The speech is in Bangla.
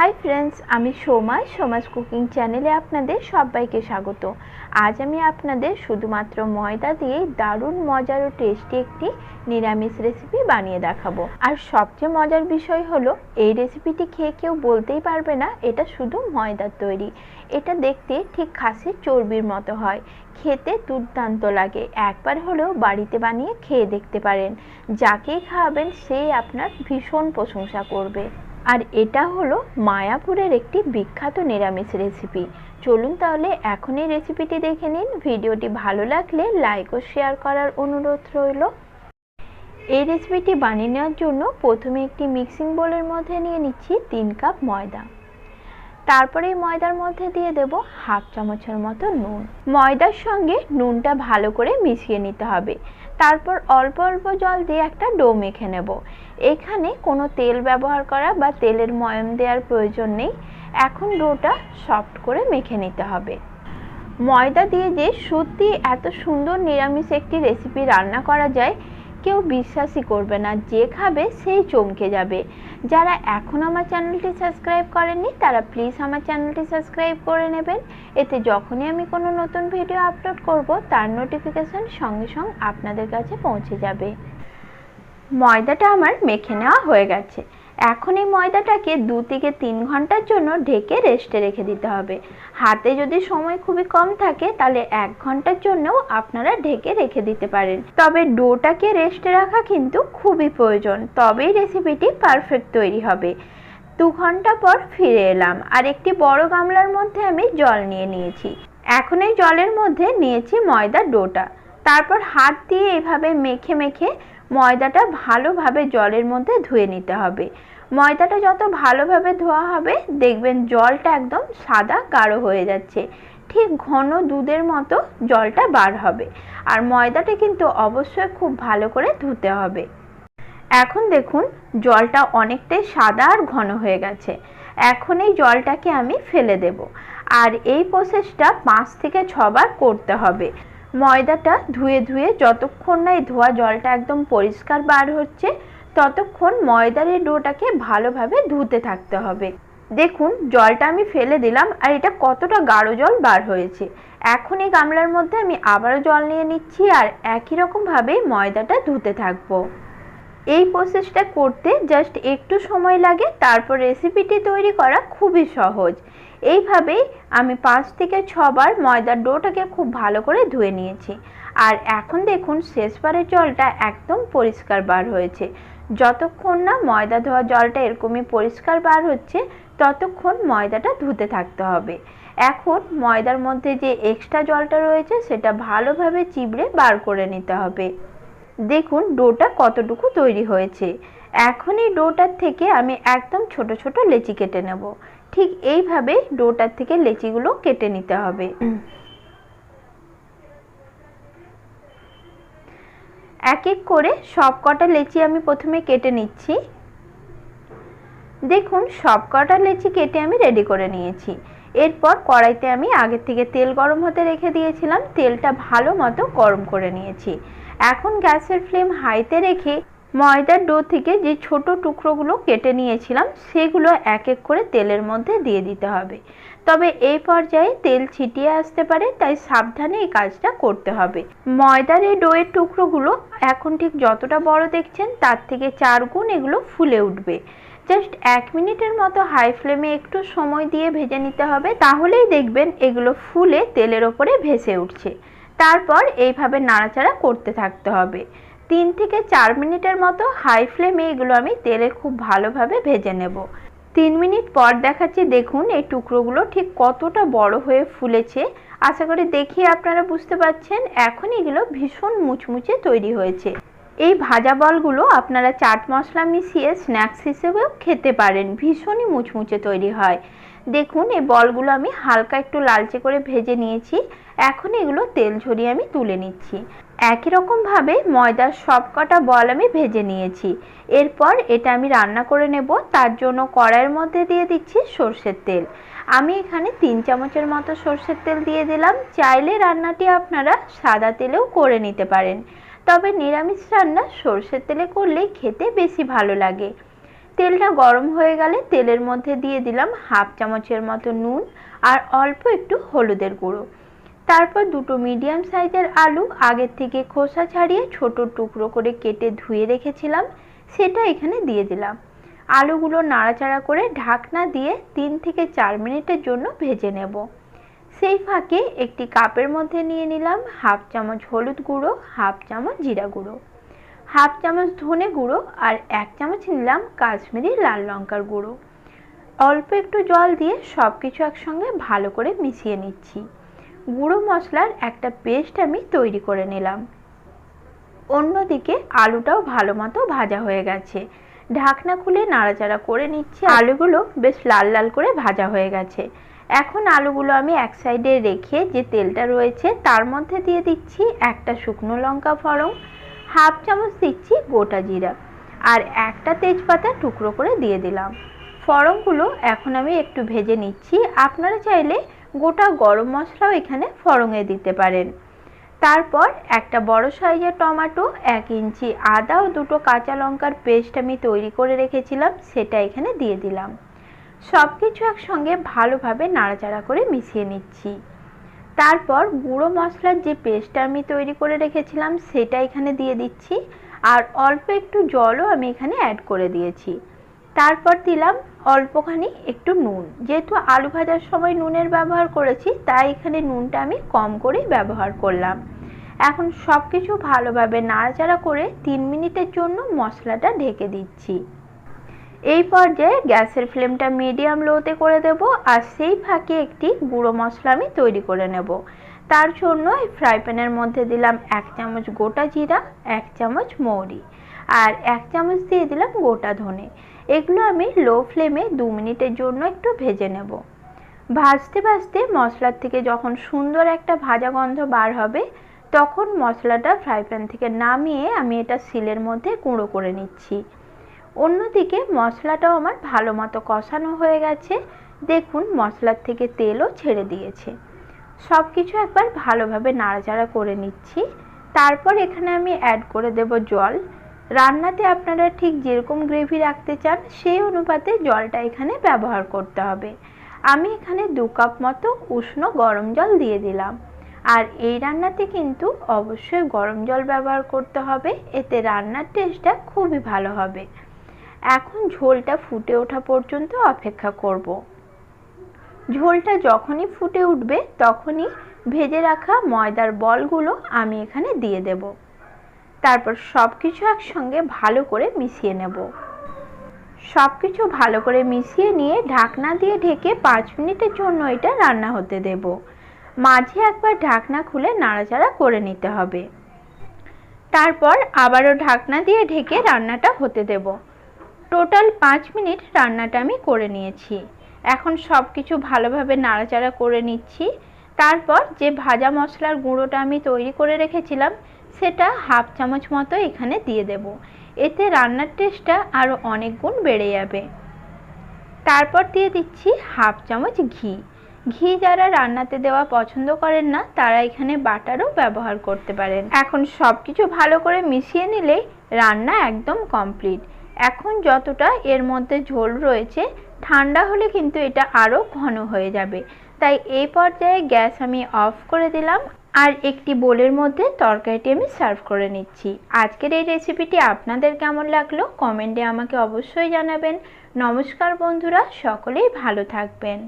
হাই ফ্রেন্ডস আমি সোমা, সোমাস কুকিং চ্যানেলে আপনাদের সবাইকে স্বাগত। আজ আমি আপনাদের শুধুমাত্র ময়দা দিয়েই দারুণ মজার ও টেস্টি একটি নিরামিষ রেসিপি বানিয়ে দেখাবো। আর সবচেয়ে মজার বিষয় হলো, এই রেসিপিটি খেয়ে কেউ বলতেই পারবে না, এটা শুধু ময়দার তৈরি। এটা দেখতে ঠিক খাসির চর্বির মতো হয়। খেতে দুর্দান্ত লাগে। একবার হলেও বাড়িতে বানিয়ে খেয়ে দেখতে পারেন। যাকেই খাওয়াবেন সেই আপনার ভীষণ প্রশংসা করবে। আর এটা হলো মায়াপুরের একটি বিখ্যাত নিরামিষ রেসিপি চলুন তাহলে এখনই রেসিপিটি দেখে নিন। ভিডিওটি ভালো লাগলে লাইক ও শেয়ার করার অনুরোধ রইল। এই রেসিপিটি বানিয়ে নেওয়ার জন্য প্রথমে একটি মিক্সিং বোলের মধ্যে নিয়ে নিচ্ছি তিন কাপ ময়দা। তারপরে ময়দার মধ্যে দিয়ে দেব হাফ চামচের মতো নুন। ময়দার সঙ্গে নুনটা ভালো করে মিশিয়ে নিতে হবে। তারপর অল্প অল্প জল দিয়ে একটা ডো মেখে নেব। এখানে কোনো তেল ব্যবহার করা বা তেলের ময়ম দেওয়ার প্রয়োজন নেই। এখন ডোটা সফট করে মেখে নিতে হবে। ময়দা দিয়ে যে সত্যি এত সুন্দর নিরামিষ একটি রেসিপি রান্না করা যায় কেউ বিশ্বাসই করবে না, যে খাবে সেই চমকে যাবে। যারা এখন আমার চ্যানেলটি সাবস্ক্রাইব করেননি, তারা প্লিজ আমার চ্যানেলটি সাবস্ক্রাইব করে নেবেন। এতে যখনই আমি কোনো নতুন ভিডিও আপলোড করব, তার নোটিফিকেশান সঙ্গে সঙ্গে আপনাদের কাছে পৌঁছে যাবে। ময়দাটা আমার মেখে নেওয়া হয়ে গেছে। এখন এই ময়দাটাকে দু থেকে তিন ঘণ্টার জন্য ঢেকে রেস্টে রেখে দিতে হবে। হাতে যদি সময় খুবই কম থাকে, তাহলে এক ঘণ্টার জন্যও আপনারা ঢেকে রেখে দিতে পারেন। তবে ডোটাকে রেস্টে রাখা কিন্তু খুবই প্রয়োজন, তবেই রেসিপিটি পারফেক্ট তৈরি হবে। দু ঘণ্টা পর ফিরে এলাম, আর একটি বড় গামলার মধ্যে আমি জল নিয়ে নিয়েছি। এখন এই জলের মধ্যে নিয়েছি ময়দার ডোটা। তারপর হাত দিয়ে এভাবে মেখে মেখে ময়দাটা ভালোভাবে জলের মধ্যে ধুয়ে নিতে হবে। ময়দাটা যত ভালোভাবে ধোয়া হবে, দেখবেন জলটা একদম সাদা গাঢ় হয়ে যাচ্ছে। ঠিক ঘন দুধের মতো জলটা বার হবে। আর ময়দাটা কিন্তু অবশ্যই খুব ভালো করে ধুতে হবে। এখন দেখুন, জলটা অনেকটাই সাদা আর ঘন হয়ে গেছে। এখন এই জলটাকে আমি ফেলে দেব। আর এই প্রসেসটা পাঁচ থেকে ছবার করতে হবে। ময়দাটা ধুয়ে ধুয়ে যতক্ষণ না এই ধোয়া জলটা একদম পরিষ্কার বার হচ্ছে, ততক্ষণ ময়দার এই ডোটাকে ভালোভাবে ধুতে থাকতে হবে। দেখুন, জলটা আমি ফেলে দিলাম আর এটা কতটা গাঢ় জল বার হয়েছে। এখন এই গামলার মধ্যে আমি আবারও জল নিয়ে নিচ্ছি আর একই রকমভাবে ময়দাটা ধুতে থাকব। এই প্রসেসটা করতে জাস্ট একটু সময় লাগে, তারপর রেসিপিটি তৈরি করা খুবই সহজ। এইভাবেই আমি পাঁচ থেকে ছবার ময়দার ডোটাকে খুব ভালো করে ধুয়ে নিয়েছি। আর এখন দেখুন, শেষবারের জলটা একদম পরিষ্কার বার হয়েছে। যতক্ষণ না ময়দা ধোয়া জলটা এরকমই পরিষ্কার বার হচ্ছে, ততক্ষণ ময়দাটা ধুতে থাকতে হবে। এখন ময়দার মধ্যে যে এক্সট্রা জলটা রয়েছে, সেটা ভালোভাবে চিবড়ে বার করে নিতে হবে। দেখুন, ডোটা কতটুকু তৈরি হয়েছে। এখন এই ডোটার থেকে আমি একদম ছোট ছোট লেচি কেটে নেব। ঠিক এইভাবে ডোটার থেকে লেচিগুলো কেটে নিতে হবে। এক এক করে সব কটা লেচি আমি প্রথমে কেটে নিচ্ছি। দেখুন সব কটা লেচি কেটে আমি রেডি করে নিয়েছি। এরপর কড়াইতে আমি আগের থেকে তেল গরম হতে রেখে দিয়েছিলাম। তেলটা ভালো মতো গরম করে নিয়েছি। এখন গ্যাসের ফ্লেম হাইতে রেখে ময়দার ডো থেকে যে ছোট টুকরোগুলো কেটে নিয়েছিলাম, সেগুলো এক এক করে তেলের মধ্যে দিয়ে দিতে হবে। তবে এই পর্যায়ে তেল ছিটিয়ে আসতে পারে, তাই সাবধানে এই কাজটা করতে হবে। ময়দার এই ডোয়ের টুকরোগুলো এখন ঠিক যতটা বড় দেখছেন, তার থেকে চার গুণ এগুলো ফুলে উঠবে। জাস্ট এক মিনিটের মতো হাই ফ্লেমে একটু সময় দিয়ে ভেজে নিতে হবে, তাহলেই দেখবেন এগুলো ফুলে তেলের ওপরে ভেসে উঠছে। তারপর এইভাবে নাড়াচাড়া করতে থাকতে হবে। তিন থেকে চার মিনিটের মতো হাই ফ্লেমে এগুলো আমি তেলে খুব ভালোভাবে ভেজে নেব। তিন মিনিট পর দেখাচ্ছি দেখুন এই টুকরোগুলো ঠিক কতটা বড় হয়ে ফুলেছে। আশা করি দেখি আপনারা বুঝতে পারছেন, এখন এগুলো ভীষণ মুচমুচে তৈরি হয়েছে। এই ভাজা বলগুলো আপনারা চাট মশলা মিশিয়ে স্ন্যাক্স হিসেবেও খেতে পারেন, ভীষণই মুচমুচে তৈরি হয়। দেখুন, এই বলগুলো আমি হালকা একটু লালচে করে ভেজে নিয়েছি। এখন এগুলো তেল ঝরিয়ে আমি তুলে নিচ্ছি। একই রকমভাবে ময়দার সব কটা বল আমি ভেজে নিয়েছি। এরপর এটা আমি রান্না করে নেব। তার জন্য কড়াইয়ের মধ্যে দিয়ে দিচ্ছি সর্ষের তেল। আমি এখানে তিন চামচের মতো সর্ষের তেল দিয়ে দিলাম। চাইলে রান্নাটি আপনারা সাদা তেলেও করে নিতে পারেন। তবে নিরামিষ রান্না সর্ষের তেলে করলেই খেতে বেশি ভালো লাগে। তেলটা গরম হয়ে গেলে তেলের মধ্যে দিয়ে দিলাম হাফ চামচের মতো নুন আর অল্প একটু হলুদের গুঁড়ো। তারপর দুটো মিডিয়াম সাইজের আলু আগের থেকে খোসা ছাড়িয়ে ছোট টুকরো করে কেটে ধুয়ে রেখেছিলাম, সেটা এখানে দিয়ে দিলাম। আলুগুলো নাড়াচাড়া করে ঢাকনা দিয়ে তিন থেকে চার মিনিটের জন্য ভেজে নেব। সেই ফাঁকে একটি কাপের মধ্যে নিয়ে নিলাম হাফ চামচ হলুদ গুঁড়ো, হাফ চামচ জিরা গুঁড়ো। হাফ চামচ ধনে গুঁড়ো আর এক চামচ নিলাম কাশ্মীরি লাল লঙ্কার গুঁড়ো। অল্প একটু জল দিয়ে সব কিছু একসঙ্গে ভালো করে মিশিয়ে নিচ্ছি। গুঁড়ো মশলার একটা পেস্ট আমি তৈরি করে নিলাম। অন্যদিকে আলুটাও ভালো মতো ভাজা হয়ে গেছে। ঢাকনা খুলে নাড়াচাড়া করে নিচ্ছি। আলুগুলো বেশ লাল লাল করে ভাজা হয়ে গেছে। এখন আলুগুলো আমি এক সাইডে রেখে যে তেলটা রয়েছে তার মধ্যে দিয়ে দিচ্ছি একটা শুকনো লঙ্কা ফড়ং হাফ চামচ দিচ্ছি গোটা জিরা আর একটা তেজপাতা টুকরো করে দিয়ে দিলাম। ফড়ংগুলো এখন আমি একটু ভেজে নিচ্ছি। আপনারা চাইলে গোটা গরম মশলাও এখানে ফড়ঙে দিতে পারেন। তারপর একটা বড় সাইজের টমেটো, এক ইঞ্চি আদা ও দুটো কাঁচা লঙ্কার পেস্ট আমি তৈরি করে রেখেছিলাম, সেটা এখানে দিয়ে দিলাম। সব কিছু একসঙ্গে ভালোভাবে নাড়াচাড়া করে মিশিয়ে নিচ্ছি। তারপর গুঁড়ো মশলার যে পেস্টটা আমি তৈরি করে রেখেছিলাম, সেটা এখানে দিয়ে দিচ্ছি। আর অল্প একটু জলও আমি এখানে অ্যাড করে দিয়েছি। তারপর দিলাম অল্পখানি একটু নুন। যেহেতু আলু ভাজার সময় নুনের ব্যবহার করেছি, তাই এখানে নুনটা আমি কম করেই ব্যবহার করলাম। এখন সব কিছু ভালোভাবে নাড়াচাড়া করে তিন মিনিটের জন্য মশলাটা ঢেকে দিচ্ছি। এই পর্যায়ে গ্যাসের ফ্লেমটা মিডিয়াম লোতে করে দেব আর সেই ফাঁকে একটি গুঁড়ো মশলা আমি তৈরি করে নেব। তার জন্য এই ফ্রাই প্যানের মধ্যে দিলাম এক চামচ গোটা জিরা, এক চামচ মৌরি আর এক চামচ দিয়ে দিলাম গোটা ধনে। এগুলো আমি লো ফ্লেমে দু মিনিটের জন্য একটু ভেজে নেব। ভাজতে ভাজতে মশলার থেকে যখন সুন্দর একটা ভাজা গন্ধ বার হবে, তখন মশলাটা ফ্রাই প্যান থেকে নামিয়ে আমি এটা সিলের মধ্যে গুঁড়ো করে নিচ্ছি। অন্যদিকে মশলাটাও আমার ভালো মতো কষানো হয়ে গেছে। দেখুন, মশলার থেকে তেলও ছেড়ে দিয়েছে। সব কিছু একবার ভালোভাবে নাড়াচাড়া করে নিচ্ছি। তারপর এখানে আমি অ্যাড করে দেব জল। রান্নাতে আপনারা ঠিক যেরকম গ্রেভি রাখতে চান, সেই অনুপাতে জলটা এখানে ব্যবহার করতে হবে। আমি এখানে দু কাপ মতো উষ্ণ গরম জল দিয়ে দিলাম। আর এই রান্নাতে কিন্তু অবশ্যই গরম জল ব্যবহার করতে হবে, এতে রান্নার টেস্টটা খুবই ভালো হবে। এখন ঝোলটা ফুটে ওঠা পর্যন্ত অপেক্ষা করব। ঝোলটা যখনই ফুটে উঠবে, তখনই ভেজে রাখা ময়দার বলগুলো আমি এখানে দিয়ে দেব। তারপর সব কিছু একসঙ্গে ভালো করে মিশিয়ে নেব। সব কিছু ভালো করে মিশিয়ে নিয়ে ঢাকনা দিয়ে ঢেকে পাঁচ মিনিটের জন্য এটা রান্না হতে দেব। মাঝে একবার ঢাকনা খুলে নাড়াচাড়া করে নিতে হবে। তারপর আবারও ঢাকনা দিয়ে ঢেকে রান্নাটা হতে দেব। টোটাল পাঁচ মিনিট রান্নাটা আমি করে নিয়েছি। এখন সব কিছু ভালোভাবে নাড়াচাড়া করে নিচ্ছি। তারপর যে ভাজা মশলার গুঁড়োটা আমি তৈরি করে রেখেছিলাম সেটা হাফ চামচ মতো এখানে দিয়ে দেব। এতে রান্নার টেস্টটা আরও অনেক গুণ বেড়ে যাবে। তারপর দিয়ে দিচ্ছি হাফ চামচ ঘি। ঘি যারা রান্নাতে দেওয়া পছন্দ করেন না, তারা এখানে বাটারও ব্যবহার করতে পারেন। এখন সব কিছু ভালো করে মিশিয়ে নিলে রান্না একদম কমপ্লিট এখন যতটা এর মধ্যে ঝোল রয়েছে, ঠান্ডা হলে কিন্তু এটা আরও ঘন হয়ে যাবে। তাই এই পর্যায়ে গ্যাস আমি অফ করে দিলাম। আর একটি বোলের মধ্যে তরকারিটি আমি সার্ভ করে নিচ্ছি। আজকের এই রেসিপিটি আপনাদের কেমন লাগল কমেন্টে আমাকে অবশ্যই জানাবেন। নমস্কার বন্ধুরা, সকলেই ভালো থাকবেন।